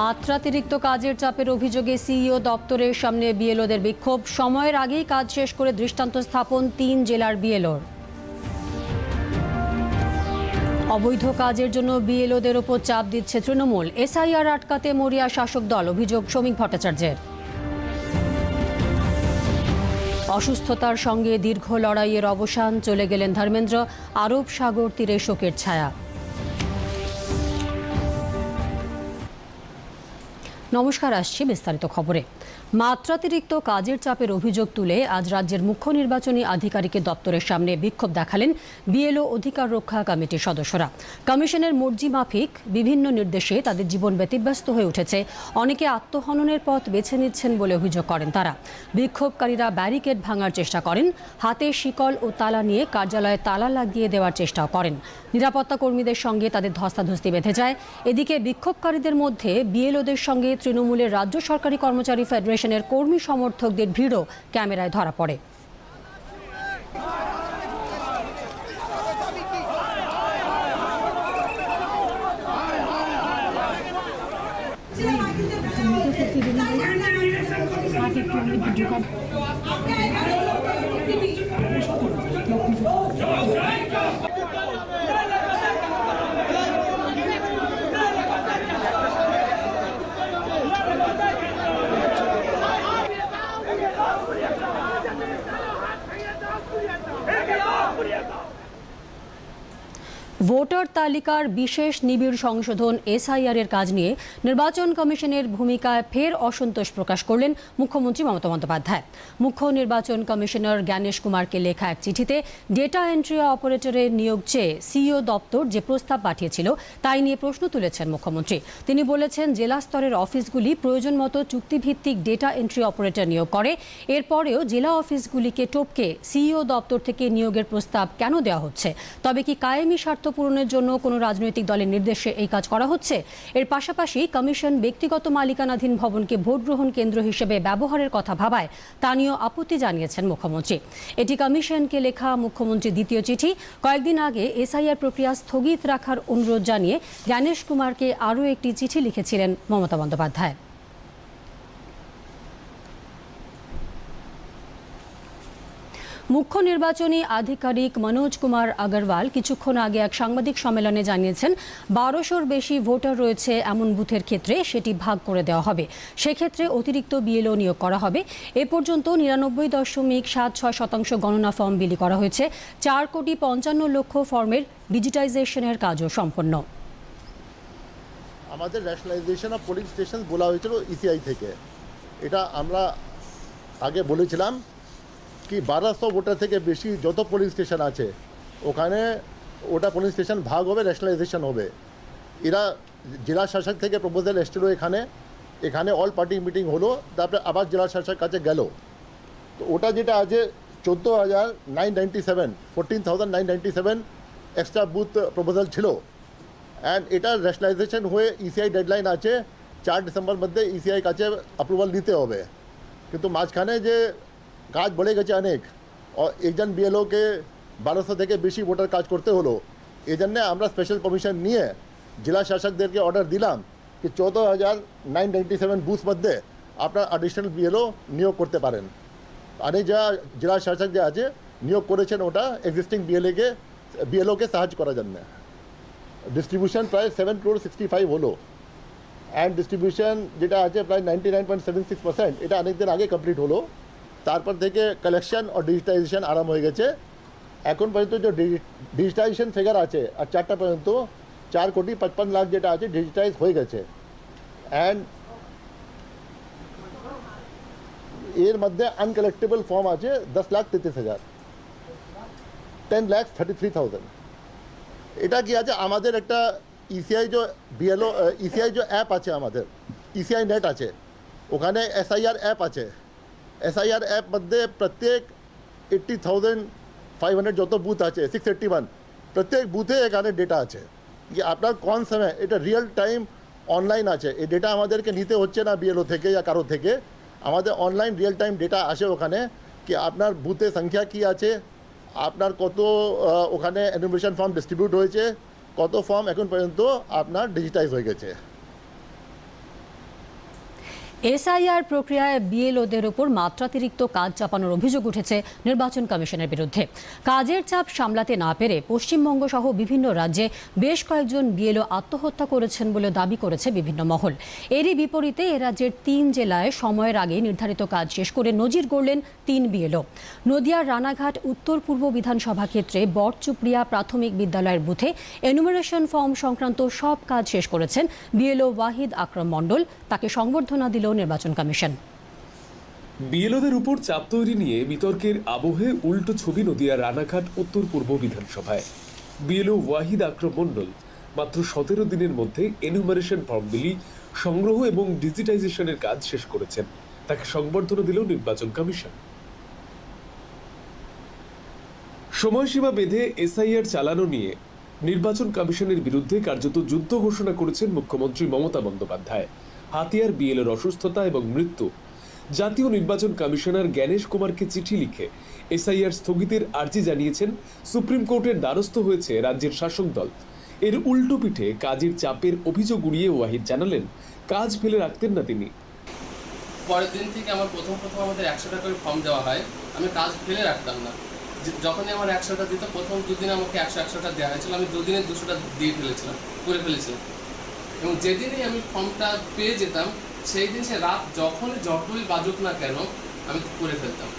মাত্রাতিরিক্ত কাজের চাপের অভিযোগে সিইও দপ্তরের সামনে বিএলওদের বিক্ষোভ। সময়ের আগেই কাজ শেষ করে দৃষ্টান্ত স্থাপন তিন জেলার বিএলওর। অবৈধ কাজের জন্য বিএলওদের ওপর চাপ দিচ্ছে তৃণমূল। এসআইআর আটকাতে মরিয়া শাসক দল, অভিযোগ শ্রমিক ভট্টাচার্যের। অসুস্থতার সঙ্গে দীর্ঘ লড়াইয়ের অবসান চলে গেলেন ধর্মেন্দ্র। আরব সাগর তীরে শোকের ছায়া। নমস্কার, আসছি বিস্তারিত খবরে। মাত্রাতিরিক্ত কাজের চাপের অভিযোগ তুলে আজ রাজ্যের মুখ্য নির্বাচনী আধিকারিকের দপ্তরের সামনে বিক্ষোভ দেখালেন বিএলও অধিকার রক্ষা কমিটির সদস্যরা। কমিশনের মর্জি মাফিক, বিভিন্ন নির্দেশে তাদের জীবন ব্যতিব্যস্ত হয়ে উঠেছে। অনেকে আত্মহননের পথ বেছে নিচ্ছেন বলে অভিযোগ করেন তারা। বিক্ষোভকারীরা ব্যারিকেড ভাঙার চেষ্টা করেন, হাতে শিকল ও তালা নিয়ে কার্যালয়ে তালা লাগিয়ে দেওয়ার চেষ্টাও করেন। নিরাপত্তা কর্মীদের সঙ্গে তাদের ধস্তাধস্তি বেঁধে যায়। এদিকে বিক্ষোভকারীদের মধ্যে বিএলওদের সঙ্গে তৃণমূলের রাজ্য সরকারি কর্মচারী ফেডারেশনের কর্মী সমর্থকদের ভিড়ও ক্যামেরায় ধরা পড়ে। ভোটার তালিকার বিশেষ নিবিড় সংশোধন এসআইআর এর কাজ নিয়ে নির্বাচন কমিশনের ভূমিকায় ফের অসন্তোষ প্রকাশ করলেন মুখ্যমন্ত্রী মমতা বন্দ্যোপাধ্যায়। মুখ্য নির্বাচন কমিশনার জ্ঞানেশ কুমারকে লেখা এক চিঠিতে ডেটা এন্ট্রি অপারেটরের নিয়োগ চেয়ে সিইও দপ্তর যে প্রস্তাব পাঠিয়েছিল তাই নিয়ে প্রশ্ন তুলেছেন মুখ্যমন্ত্রী। তিনি বলেছেন, জেলা স্তরের অফিসগুলি প্রয়োজন মতো চুক্তিভিত্তিক ডেটা এন্ট্রি অপারেটর নিয়োগ করে। এরপরেও জেলা অফিসগুলিকে টপকে সিইও দপ্তর থেকে নিয়োগের প্রস্তাব কেন দেওয়া হচ্ছে? তবে কি কায়েমি স্বার্থ পূরণের জন্য কোনো রাজনৈতিক দলের নির্দেশে এই কাজ করা হচ্ছে। এর পাশাপাশি কমিশন ব্যক্তিগত মালিকানাধীন ভবনকে ভোট গ্রহণ কেন্দ্র হিসেবে ব্যবহারের কথা ভাবায় তা নিয়েও আপত্তি জানিয়েছেন মুখ্যমন্ত্রী। এটি কমিশনকে লেখা মুখ্যমন্ত্রী দ্বিতীয় চিঠি। কয়েকদিন আগে এসআইআর প্রক্রিয়া স্থগিত রাখার অনুরোধ জানিয়ে জ্ঞানেশ কুমারকে আরও একটি চিঠি লিখেছিলেন মমতা বন্দ্যোপাধ্যায়। মুখ্য নির্বাচনী আধিকারিক মনোজ কুমার আগরওয়াল কিছুক্ষণ আগে এক সাংবাদিক সম্মেলনে জানিয়েছেন, বারোশোর বেশি ভোটার রয়েছে এমন বুথের ক্ষেত্রে সেটি ভাগ করে দেওয়া হবে। সেক্ষেত্রে অতিরিক্ত বিএলও নিয়োগ করা হবে। এ পর্যন্ত নিরানব্বই দশমিক সাত ছয় শতাংশ গণনা ফর্ম বিলি করা হয়েছে। চার কোটি পঞ্চান্ন লক্ষ ফর্মের ডিজিটাইজেশনের কাজও সম্পন্ন। আমাদের ন্যাশনালাইজেশন অফ পোলিং স্টেশন বলা হয়েছিল ইসিআই থেকে। এটা আমরা আগে বলেছিলাম কি বারোশো ভোটার থেকে বেশি যত পোলিং স্টেশন আছে। ওখানে ওটা পোলিং স্টেশন ভাগ হবে ন্যাশনালাইজেশন হবে। এরা জেলা শাসক থেকে প্রপোজাল এসেছিল এখানে। এখানে অল পার্টি মিটিং হলো, তারপরে আবার জেলা শাসক কাছে গেল। তো ওটা যেটা আছে, চোদ্দ হাজার nine ninety seven fourteen thousand nine ninety seven extra booth proposal ছিল। অ্যান্ড এটা ন্যাশনালাইজেশন হয়ে ইসিআই ডেডলাইন আছে, চার ডিসেম্বর মধ্যে ইসিআই কাছে অ্যাপ্রুভাল নিতে হবে। কিন্তু মাঝখানে যে কাজ বেড়ে গেছে অনেক ও- একজন বিএলওকে বারোশো থেকে বেশি ভোটার কাজ করতে হলো এই জন্যে আমরা স্পেশাল কমিশন নিয়ে জেলা শাসকদেরকে অর্ডার দিলাম কি চৌদ্দ হাজার নাইন নাইনটি সেভেন বুথ মধ্যে আপনার অ্যাডিশনাল বিএলও নিয়োগ করতে পারেন আর এই যা জেলা শাসক যে আছে নিয়োগ করেছেন ওটা এক্সিস্টিং বিএলএকে বিএলওকে সাহায্য করার জন্য ডিস্ট্রিবিউশন প্রায় সেভেন ক্রোর সিক্সটি ফাইভ হলো অ্যান্ড ডিস্ট্রিবিউশন যেটা আছে প্রায় ninety nine point seven six percent এটা অনেক দিন আগে কমপ্লিট হলো তারপর থেকে কালেকশন ও ডিজিটাইজেশন আরম্ভ হয়ে গেছে। এখন পর্যন্ত যে ডিজিটাইজেশন ফিগার আছে, আর চারটা পর্যন্ত চার কোটি পঁচপন লাখ যেটা আছে ডিজিটাইজ হয়ে গেছে। অ্যান্ড এর মধ্যে আনকালেক্টেবল ফর্ম আছে, দশ লাখ তেত্রিশ হাজার। Ten lakh thirty three thousand এটা কি আছে? আমাদের একটা ইসিআই যে বিএলও ইসিআই যে অ্যাপ আছে আমাদের ইসিআই নেট আছে। ওখানে এসআইআর অ্যাপ আছে। এসআইআর অ্যাপ মধ্যে প্রত্যেক এইট্টি থাউজেন্ড ফাইভ হান্ড্রেড যত বুথ আছে সিক্স এইট্টি ওয়ান প্রত্যেক বুথে এখানে ডেটা আছে যে আপনার কোন সময় এটা রিয়েল টাইম অনলাইন আছে এই ডেটা আমাদেরকে নিতে হচ্ছে না বিএলও থেকে या কারও থেকে আমাদের অনলাইন রিয়েল টাইম ডেটা আসে ওখানে কি আপনার বুথে সংখ্যা কি আছে আপনার কত ওখানে অ্যানিমেশন ফর্ম ডিস্ট্রিবিউট হয়েছে কত ফর্ম এখন পর্যন্ত আপনার ডিজিটাইজ হয়ে গেছে এসআইআর প্রক্রিয়ায় বিএলওদের ওপর মাত্রাতিরিক্ত কাজ চাপানোর অভিযোগ উঠেছে নির্বাচন কমিশনের বিরুদ্ধে। কাজের চাপ সামলাতে না পেরে পশ্চিমবঙ্গ সহ বিভিন্ন রাজ্যে বেশ কয়েকজন বিএলও আত্মহত্যা করেছেন বলে দাবি করেছে বিভিন্ন মহল। এরই বিপরীতে এ রাজ্যের তিন জেলায় সময়ের আগে নির্ধারিত কাজ শেষ করে নজির গড়লেন তিন বিএলও। নদিয়ার রানাঘাট, উত্তর পূর্ব বিধানসভা ক্ষেত্রে বটচুপড়িয়া প্রাথমিক বিদ্যালয়ের বুথে এনুমারেশন ফর্ম সংক্রান্ত সব কাজ শেষ করেছেন বিএলও ওয়াহিদ আকরম মণ্ডল। তাকে সংবর্ধনা দিল নির্বাচন কমিশন। বিএলওদের উপর চাপ তৈরি নিয়ে বিতর্কের আবহে উল্টো ছবি নদিয়া রানাঘাট উত্তর পূর্ব বিধানসভায়। বিএলও ওয়াহিদ আকরম মণ্ডল মাত্র সতেরো দিনের মধ্যে এনুমারেশন ফর্ম বিলি, সংগ্রহ এবং ডিজিটাইজেশনের কাজ শেষ করেছেন। তাকে সংবর্ধনা দিল নির্বাচন কমিশন। সময়সীমা বেঁধে এসআইআর চালানো নিয়ে নির্বাচন কমিশনের বিরুদ্ধে কার্যত যুদ্ধ ঘোষণা করেছেন মুখ্যমন্ত্রী মমতা বন্দ্যোপাধ্যায়। হাতিয়ার বিএলের অসুস্থতা এবং মৃত্যু। জাতীয় নির্বাচন কমিশনার জ্ঞানেশ কুমারকে চিঠি লিখে এসআইআর স্থগিতের আর্জি জানিয়েছেন, সুপ্রিম কোর্টের দ্বারস্থ হয়েছে রাজ্যের শাসক দল। এর উল্টো পিঠে কাজের চাপের অভিযোগ উড়িয়ে ওয়াহিদ জানালেন, কাজ ফেলে রাখতেন না তিনি। পরের দিন থেকে আমার প্রথম প্রথম আমাদের একশো টাকা করে ফর্ম দেওয়া হয়, আমি কাজ ফেলে রাখতাম না। যখনই আমার একশোটা দিত, প্রথম দুদিন আমাকে একশো একশোটা দেওয়া হয়েছিল, আমি দুদিনে দুশোটা দিয়ে ফেলেছিলাম, করে ফেলেছিলাম। এবং যেদিনই আমি ফর্মটা পেয়ে যেতাম, সেই দিন সে রাত যখনই যতই বাজুক না কেন, আমি করে ফেলতাম।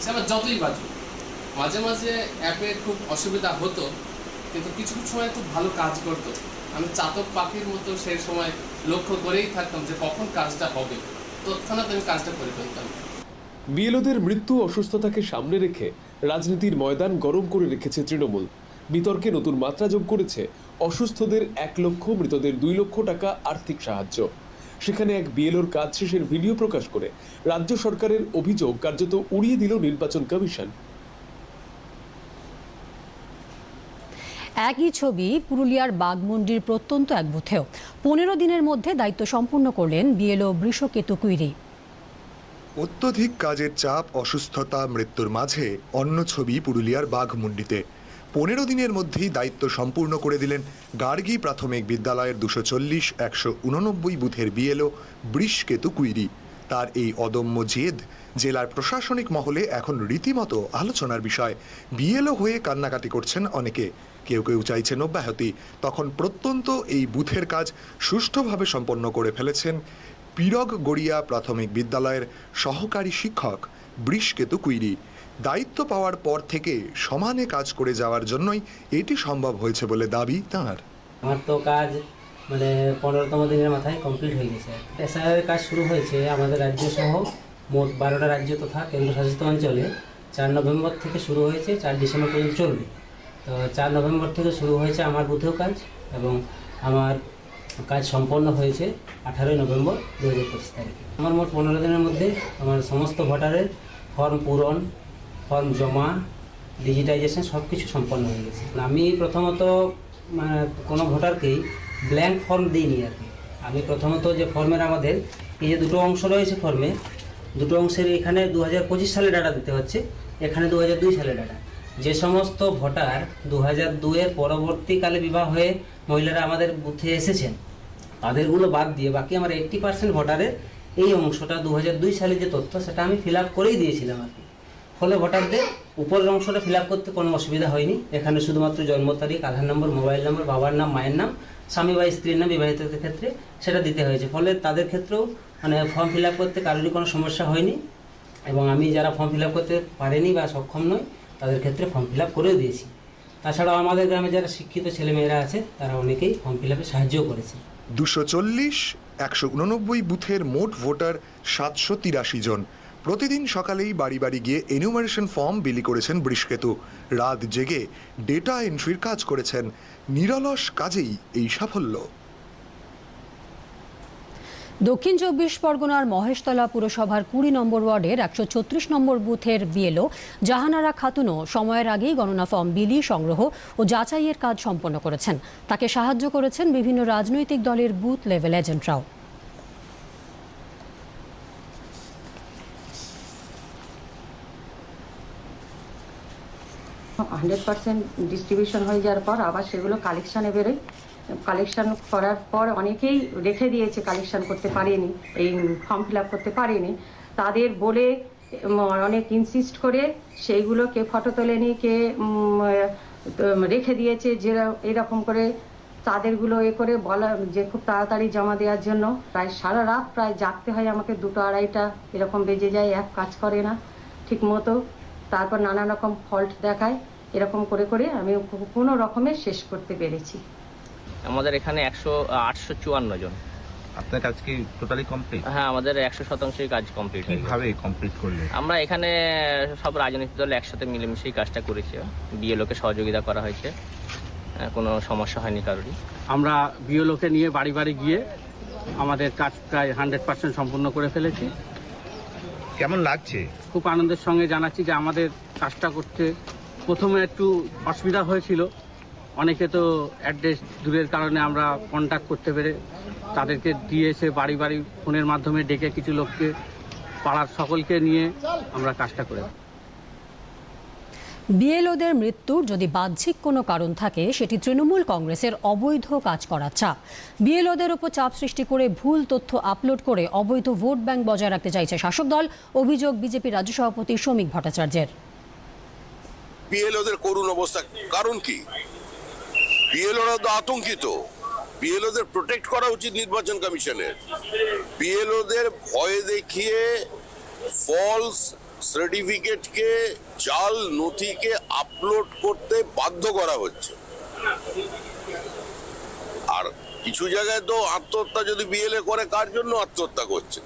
সে আমার যতই বাজুক। মাঝে মাঝে অ্যাপে খুব অসুবিধা হতো, কিন্তু কিছু কিছু সময় খুব ভালো কাজ করতো। আমি চাতক পাখির মতো সেই সময় লক্ষ্য করেই থাকতাম যে কখন কাজটা হবে। তৎক্ষণাৎ আমি কাজটা করে ফেলতাম। বিএলওদের মৃত্যু অসুস্থতাকে সামনে রেখে রাজনীতির ময়দান গরম করে রেখেছে তৃণমূল। বিতর্কে নতুন মাত্রা যোগ করেছে অসুস্থদের এক লক্ষ মৃতদের দুই লক্ষ টাকা আর্থিক সাহায্য। সেখানে এক বিএলওর কাজ শেষের ভিডিও প্রকাশ করে রাজ্য সরকারের অভিযোগ কার্যত উড়িয়ে দিল নির্বাচন কমিশন। একই ছবি পুরুলিয়ার বাগমুন্ডির প্রত্যন্ত এক বুথেও। পনেরো দিনের মধ্যে দায়িত্ব সম্পূর্ণ করলেন বিএলও বৃষকেতু কুইরি। অত্যধিক কাজের চাপ অসুস্থতা মৃত্যুর মাঝে অন্য ছবি পুরুলিয়ার বাঘমুন্ডিতে। পনেরো দিনের মধ্যেই দায়িত্ব সম্পূর্ণ করে দিলেন গার্গী প্রাথমিক বিদ্যালয়ের দুশো চল্লিশ, একশো উননব্বই বুথের বিএলও বৃষকেতু কুইরি। তার এই অদম্য জেদ জেলার প্রশাসনিক মহলে এখন রীতিমতো আলোচনার বিষয়। বিএলও হয়ে কান্নাকাটি করছেন অনেকে। কেউ কেউ চাইছেন অব্যাহতি। তখন প্রত্যন্ত এই বুথের কাজ সুষ্ঠুভাবে সম্পন্ন করে ফেলেছেন পিরগ গড়িয়া প্রাথমিক বিদ্যালয়ের সহকারী শিক্ষক বৃষকেতু কুইরি। দায়িত্ব পাওয়ার পর থেকে সমানে কাজ করে যাওয়ার জন্যই এটি সম্ভব হয়েছে বলে দাবি তাঁর। আমার তো কাজ মানে পনেরোতম দিনের মাথায় কমপ্লিট হয়ে গেছে। এসআইআর কাজ শুরু হয়েছে আমাদের রাজ্য সহ মোট বারোটা রাজ্য তথা কেন্দ্রশাসিত অঞ্চলে। চার নভেম্বর থেকে শুরু হয়েছে, চার ডিসেম্বর পর্যন্ত চলবে। তো চার নভেম্বর থেকে শুরু হয়েছে আমার বুথেও কাজ এবং আমার কাজ সম্পন্ন হয়েছে আঠারোই নভেম্বর দু হাজার পঁচিশ তারিখে। আমার মোট পনেরো দিনের মধ্যে আমার সমস্ত ভোটারের ফর্ম পূরণ ফর্ম জমা ডিজিটাইজেশন সব কিছু সম্পন্ন হয়ে গেছে। আমি প্রথমত মানে কোনো ভোটারকেই ব্ল্যাঙ্ক ফর্ম দিইনি আর কি। আমি প্রথমত যে ফর্মের আমাদের, এই যে দুটো অংশ রয়েছে ফর্মে দুটো অংশের এখানে দু হাজার পঁচিশ সালে ডাটা দিতে হচ্ছে, এখানে দু হাজার দুই সালে ডাটা যে সমস্ত ভোটার দু হাজার দুয়ের পরবর্তীকালে বিবাহ হয়ে মহিলারা আমাদের বুথে এসেছেন, তাদেরগুলো বাদ দিয়ে বাকি আমার এইট্টি পার্সেন্ট ভোটারের এই অংশটা দু হাজার দুই সালে যে তথ্য, সেটা আমি ফিল আপ করেই দিয়েছিলাম আর কি। ফলে ভোটারদের উপরের অংশটা ফিল করতে কোনো অসুবিধা হয়নি। এখানে শুধুমাত্র জন্ম তারিখ, আধার নম্বর, মোবাইল নম্বর, বাবার নাম, মায়ের নাম, স্বামী বা স্ত্রীর নাম বিবাহিতদের ক্ষেত্রে সেটা দিতে হয়েছে। ফলে তাদের ক্ষেত্রেও মানে ফর্ম ফিল করতে কারোরই কোনো সমস্যা হয়নি এবং আমি যারা ফর্ম ফিল করতে পারেনি বা সক্ষম নয় তাদের ক্ষেত্রে ফর্ম ফিল করেও দিয়েছি। তাছাড়াও আমাদের গ্রামে যারা শিক্ষিত ছেলেমেয়েরা আছে, তারা অনেকেই ফর্ম ফিল আপে সাহায্যও করেছে। দুশো চল্লিশ, একশো উননব্বই বুথের মোট ভোটার সাতশো তিরাশি জন। প্রতিদিন সকালেই বাড়ি বাড়ি গিয়ে এনুমারেশন ফর্ম বিলি করেছেন বৃষকেতু। রাত জেগে ডেটা এন্ট্রির কাজ করেছেন। নিরলস কাজেই এই সাফল্য। দক্ষিণ চব্বিশ পরগনার মহেশতলা পুরসভার কুড়ি নম্বর ওয়ার্ডের একশো ছত্রিশ নম্বর বুথের বিএলও জাহানারা খাতুনও সময়ের আগেই গণনা ফর্ম বিলি, সংগ্রহ ও যাচাইয়ের কাজ সম্পন্ন করেছেন। তাকে সাহায্য করেছেন বিভিন্ন রাজনৈতিক দলের বুথ লেভেল এজেন্টরাও হান্ড্রেড পার্সেন্ট ডিস্ট্রিবিউশন হয়ে যাওয়ার পর আবার সেগুলো কালেকশানে বেরোয়। কালেকশন করার পর অনেকেই রেখে দিয়েছে কালেকশন করতে পারেনি, এই ফর্ম ফিল আপ করতে পারেনি। তাদের বলে অনেক ইনসিস্ট করে সেইগুলো কে ফটো তোলেনি কে রেখে দিয়েছে যে এরকম করে তাদেরগুলো এ করে বলা, যে খুব তাড়াতাড়ি জমা দেওয়ার জন্য। প্রায় সারা রাত প্রায় জাগতে হয় আমাকে দুটো আড়াইটা, এরকম বেজে যায়, এক কাজ করে না ঠিক মতো তারপর নানা রকম ফল্ট দেখায়। এরকম করে করে আমি কোনো রকমের শেষ করতে পেরেছি। আমাদের এখানে একশো আটশো চুয়ান্ন জন। আপনার কাজ কি টোটালি কমপ্লিট হ্যাঁ আমাদের একশো শতাংশই কাজ কমপ্লিট কীভাবে কমপ্লিট করলে? আমরা এখানে সব রাজনৈতিক দল একসাথে মিলেমিশেই কাজটা করেছি। বিএলওকে সহযোগিতা করা হয়েছে। কোনো সমস্যা হয়নি কারোরই। আমরা বিওলোকে নিয়ে বাড়ি বাড়ি গিয়ে আমাদের কাজ প্রায় হান্ড্রেড পার্সেন্ট সম্পূর্ণ করে ফেলেছি। কেমন লাগছে? খুব আনন্দের সঙ্গে জানাচ্ছি যে আমাদের কাজটা করতে প্রথমে একটু অসুবিধা হয়েছিল। অনেকে তো অ্যাড্রেস দূরের কারণে আমরা কন্ট্যাক্ট করতে পেরে তাদেরকে দিয়ে এসে বাড়ি বাড়ি ফোনের মাধ্যমে ডেকে কিছু লোককে, পাড়ার সকলকে নিয়ে আমরা কাজটা করে বিএলওদের মৃত্যুর যদি বাহ্যিক কোনো কারণ থাকে, সেটি তৃণমূল কংগ্রেসের অবৈধ কাজ করার চাপ। বিএলওদের উপর চাপ সৃষ্টি করে ভুল তথ্য আপলোড করে অবৈধ ভোট ব্যাংক বজায় রাখতে চাইছে শাসক দল, অভিযোগ বিজেপি রাজ্য সভাপতি শ্রমিক ভট্টাচার্যের। বিএলওদের করুণ অবস্থা। কারণ কি? বিএলওরা তো আতঙ্কিত। বিএলওদের প্রোটেক্ট করা উচিত নির্বাচন কমিশনের। বিএলওদের ভয় দেখিয়ে ফলস সার্টিফিকেটকে জাল নথিকে আপলোড করতে বাধ্য করা হচ্ছে। আর কিছু জায়গায় তো আত্মহত্যা যদি বিএলএ করে, কার জন্য আত্মহত্যা করছে?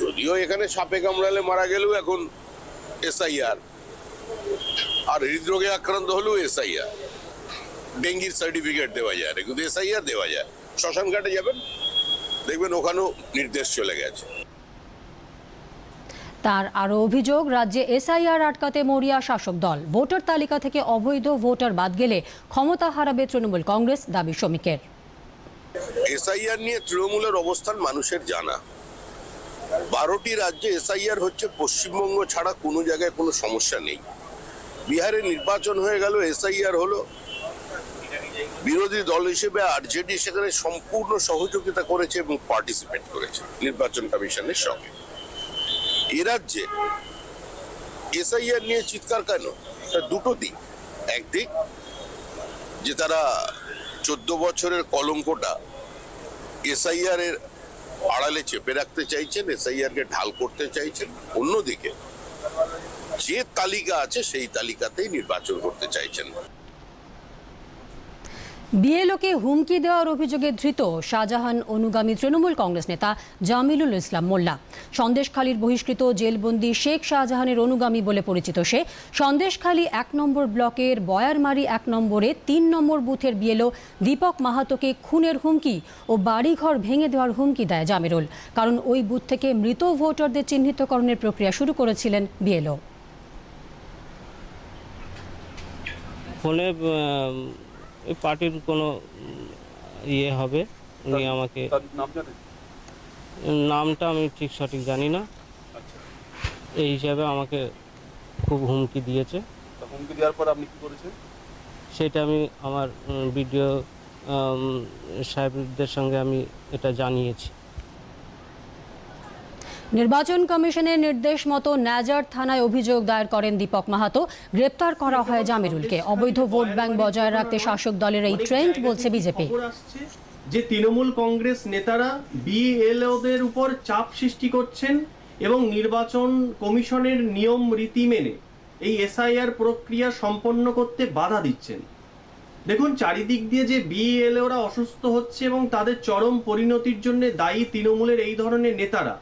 যদিও এখানে সাপে কামড়ালে মারা গেলেও এখন এসআইআর আর হৃদরোগে আক্রান্ত হলেও এসআইআর ডেঙ্গির সার্টিফিকেট দেওয়া যায় না কিন্তু এসআইআর দেওয়া যায়। শ্মশান ঘাটে যাবেন দেখবেন ওখানেও নির্দেশ চলে গেছে। তার আরও অভিযোগ রাজ্যে এসআইআর আটকাতে মরিয়া শাসক দল। ভোটার তালিকা থেকে অবৈধ ভোটার বাদ গেলে ক্ষমতা হারাবে তৃণমূল কংগ্রেস দাবি শ্রমিকের। এসআইআর নিয়ে তৃণমূলের অবস্থান মানুষের জানা। বারোটি রাজ্যে এসআইআর হচ্ছে পশ্চিমবঙ্গ ছাড়া কোনো জায়গায় কোনো সমস্যা নেই। বিহারে নির্বাচন হয়ে গেল, এসআইআর হলো। বিরোধী দল হিসেবে আরজেডি সেখানে সম্পূর্ণ সহযোগিতা করেছে এবং পার্টিসিপেট করেছে নির্বাচন কমিশনের সঙ্গে। এ রাজ্যে এসআইআর নিয়ে চিৎকার কেন? দুটো দিক। একদিক যে তারা চোদ্দ বছরের কলঙ্কটা এসআইআর এর আড়ালে চেপে রাখতে চাইছেন, এসআইআর কে ঢাল করতে চাইছেন। অন্যদিকে তালিকা আছে, সেই তালিকাতেই নির্বাচন করতে চাইছেন। বিএলওকে হুমকি দেওয়ার অভিযোগে ধৃত শাহজাহান অনুগামী তৃণমূল কংগ্রেস নেতা জামিলুল ইসলাম মোল্লা। সন্দেশখালীর বহিষ্কৃত জেলবন্দি শেখ শাহজাহানের অনুগামী বলে পরিচিত সে। সন্দেশখালী এক নম্বর ব্লকের বয়ারমারি এক নম্বরে তিন নম্বর বুথের বিএলও দীপক মাহাতোকে খুনের হুমকি ও বাড়িঘর ভেঙে দেওয়ার হুমকি দেয় জামিরুল। কারণ ওই বুথ থেকে মৃত ভোটারদের চিহ্নিতকরণের প্রক্রিয়া শুরু করেছিলেন বিএলও। ফোনে পার্টির কোনো ইয়ে হবে উনি আমাকে নামটা আমি ঠিক সঠিক জানি না। এই হিসাবে আমাকে খুব হুমকি দিয়েছে। হুমকি দেওয়ার পর আপনি কি করেছেন? সেটা আমি আমার ভিডিও সাহেবদের সঙ্গে আমি এটা জানিয়েছি। নির্বাচন কমিশনের নির্দেশ মতো ন্যাজার থানায় অভিযোগ দায়ের করেন দীপক মাহাতো। গ্রেপ্তার করা হয় জামিরুলকে। অবৈধ ভোট ব্যাংক বজায় রাখতে শাসক দলের এই ট্রেন্ড, বলছে বিজেপি। যে তৃণমূল কংগ্রেস নেতারা বিএলওদের উপর চাপ সৃষ্টি করছেন এবং নির্বাচন কমিশনের নিয়ম, রীতি মেনে এই এসআইআর প্রক্রিয়া সম্পন্ন করতে বাধা দিচ্ছেন। দেখুন, চারিদিক দিয়ে যে বিএলওরা অসুস্থ হচ্ছে এবং তাদের চরম পরিণতির জন্য দায়ী তৃণমূলের এই ধরনের নেতারা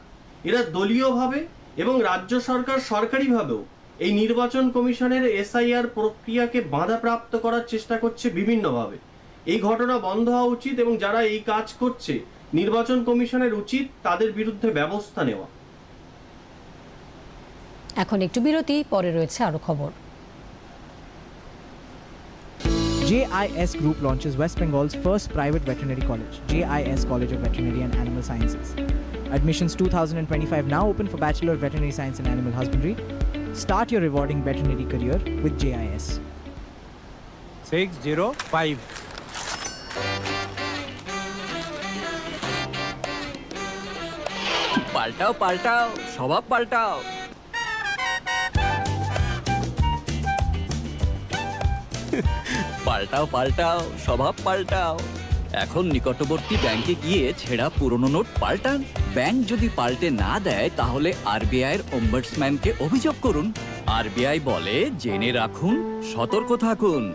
এরা দলীয়ভাবে এবং রাজ্য সরকার সরকারিভাবেও এই নির্বাচন কমিশনের এসআইআর প্রক্রিয়াকে বাধাপ্রাপ্ত করার চেষ্টা করছে বিভিন্নভাবে। এই ঘটনা বন্ধ হওয়া উচিত এবং যারা এই কাজ করছে, নির্বাচন কমিশনের উচিত তাদের বিরুদ্ধে ব্যবস্থা নেওয়া। এখন একটু বিরতি, পরে রয়েছে আরও খবর। JIS Group launches West Bengal's first private veterinary college, JIS College of Veterinary and Animal Sciences. Admissions 2025 now open for Bachelor of Veterinary Science and Animal Husbandry. Start your rewarding veterinary career with JIS. 605. Paltao, paltao, স্বভাব paltao. পাল্টাও পাল্টাও, স্বভাব পাল্টাও। এখন নিকটবর্তী ব্যাংকে গিয়ে ছেঁড়া পুরনো note পাল্টান। Bank যদি পাল্টে না দেয়, তাহলে আরবিআই এর ওম্বার্সম্যানকে অভিযোগ করুন। আরবিআই বলে, জেনে রাখুন, সতর্ক থাকুন।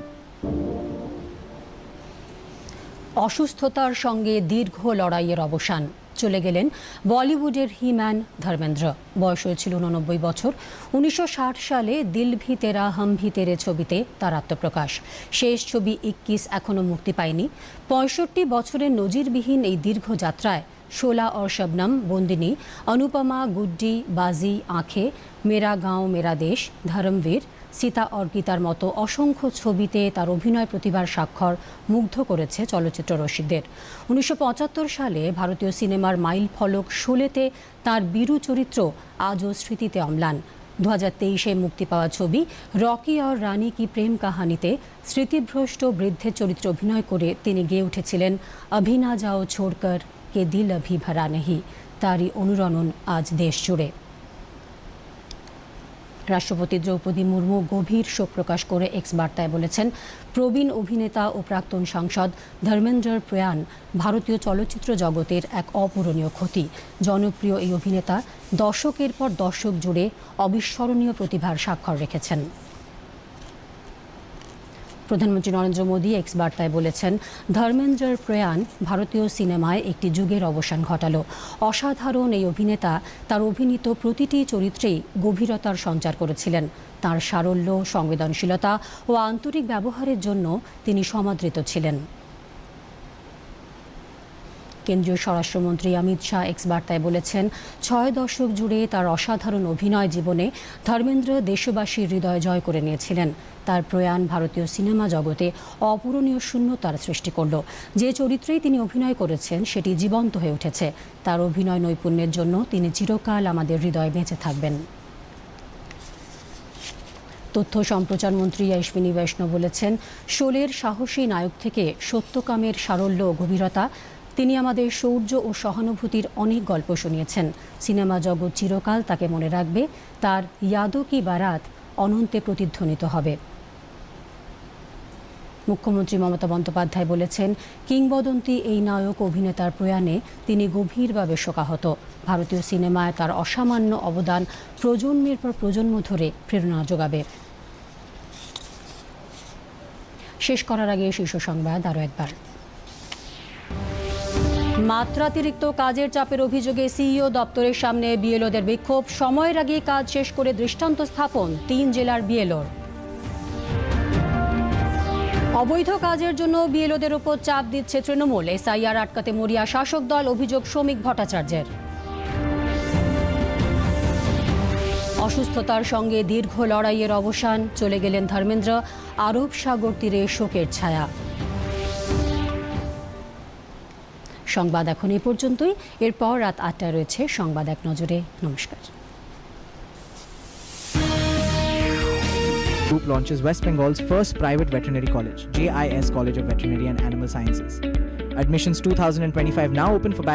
অসুস্থতার সঙ্গে দীর্ঘ লড়াইয়ের অবসান। চলে গেলেন বলিউডের হিম্যান ধর্মেন্দ্র। বয়স হয়েছিল উননব্বই বছর। উনিশশো ষাট সালে দিল ভি তেরা, হাম ভি তেরে ছবিতে তার আত্মপ্রকাশ। শেষ ছবি ইক্কিস এখনও মুক্তি পায়নি। পঁয়ষট্টি বছরের নজিরবিহীন এই দীর্ঘ যাত্রায় শোলা और শবনম, বন্দিনী, অনুপমা, গুড্ডি, বাজি, আঁখে, মেরা গাঁও, মেরা দেশ, ধর্মবীর সীতা গীতার মতো অসংখ্য ছবিতে তার অভিনয় প্রতিভার স্বাক্ষর মুগ্ধ করেছে চলচ্চিত্র রসিকদের। উনিশশো পঁচাত্তর সালে ভারতীয় সিনেমার মাইল ফলক শোলেতে তার বীরু চরিত্র আজও স্মৃতিতে অম্লান। দু হাজার তেইশে মুক্তি পাওয়া ছবি রকি আর রানী কি প্রেম কাহানিতে স্মৃতিভ্রষ্ট বৃদ্ধের চরিত্রে অভিনয় করে তিনি গেয়ে উঠেছিলেন, অভিনা যাও ছোড়কর, কে দিল অভি ভরা নেহি, তারই অনুরণন আজ দেশ জুড়ে রাষ্ট্রপতি দ্রৌপদী মুর্মু গভীর শোক প্রকাশ করে এক্স বার্তায় বলেছেন, প্রবীণ অভিনেতা ও প্রাক্তন সাংসদ ধর্মেন্দ্রর প্রয়াণ ভারতীয় চলচ্চিত্র জগতের এক অপূরণীয় ক্ষতি। জনপ্রিয় এই অভিনেতা দশকের পর দশক জুড়ে অবিস্মরণীয় প্রতিভার স্বাক্ষর রেখেছেন। প্রধানমন্ত্রী নরেন্দ্র মোদী এক্স বার্তায় বলেছেন, ধর্মেন্দ্রর প্রয়াণ ভারতীয় সিনেমায় একটি যুগের অবসান ঘটালো। অসাধারণ এই অভিনেতা তার অভিনীত প্রতিটি চরিত্রেই গভীরতার সঞ্চার করেছিলেন। তার সারল্য, সংবেদনশীলতা ও আন্তরিক ব্যবহারের জন্য তিনি সমাদৃত ছিলেন। কেন্দ্রীয় স্বরাষ্ট্রমন্ত্রী অমিত শাহ এক্স বার্তায় বলেছেন, ছয় দশক জুড়ে তার অসাধারণ অভিনয় জীবনে ধর্মেন্দ্র দেশবাসীর হৃদয় জয় করে নিয়েছিলেন। তার প্রয়াণ ভারতীয় সিনেমা জগতে অপূরণীয় শূন্যতার সৃষ্টি করল। যে চরিত্রেই তিনি অভিনয় করেছেন, সেটি জীবন্ত হয়ে উঠেছে। তার অভিনয় নৈপুণ্যের জন্য তিনি চিরকাল আমাদের হৃদয়ে বেঁচে থাকবেন। তথ্য সম্প্রচার মন্ত্রী অশ্বিনী বৈষ্ণব বলেছেন, শোলের সাহসী নায়ক থেকে সত্যকামের সারল্য গভীরতা তিনি আমাদের শৌর্য ও সহানুভূতির অনেক গল্প শুনিয়েছেন। সিনেমা জগৎ চিরকাল তাকে মনে রাখবে। তার ইয়াদো কি বারাত অনন্তে প্রতিধ্বনিত হবে। মুখ্যমন্ত্রী মমতা বন্দ্যোপাধ্যায় বলেছেন, কিংবদন্তি এই নায়ক অভিনেতার প্রয়াণে তিনি গভীরভাবে শোকাহত। ভারতীয় সিনেমায় তার অসামান্য অবদান প্রজন্মের পর প্রজন্ম ধরে প্রেরণা যোগাবে। শেষ করার আগে শীর্ষ সংবাদ আরও একবার। মাত্রাতিরিক্ত কাজের চাপের অভিযোগে সিইও দপ্তরের সামনে বিএলওদের বিক্ষোভ। সময়ের আগে কাজ শেষ করে দৃষ্টান্ত স্থাপন তিন জেলার বিএলওর। অবৈধ কাজের জন্য বিএলওদের ওপর চাপ দিচ্ছে তৃণমূল। এসআইআর আটকাতে মরিয়া শাসক দল, অভিযোগ শ্রমিক ভট্টাচার্যের। অসুস্থতার সঙ্গে দীর্ঘ লড়াইয়ের অবসান, চলে গেলেন ধর্মেন্দ্র। আরব সাগর তীরে শোকের ছায়া। সংবাদ এখন এই পর্যন্তই এরপর রাত আটটায় রয়েছে সংবাদ এক নজরে নমস্কার Group launches West Bengal's first private veterinary college, JIS College of Veterinary and Animal Sciences. Admissions 2025 now open for bachelor.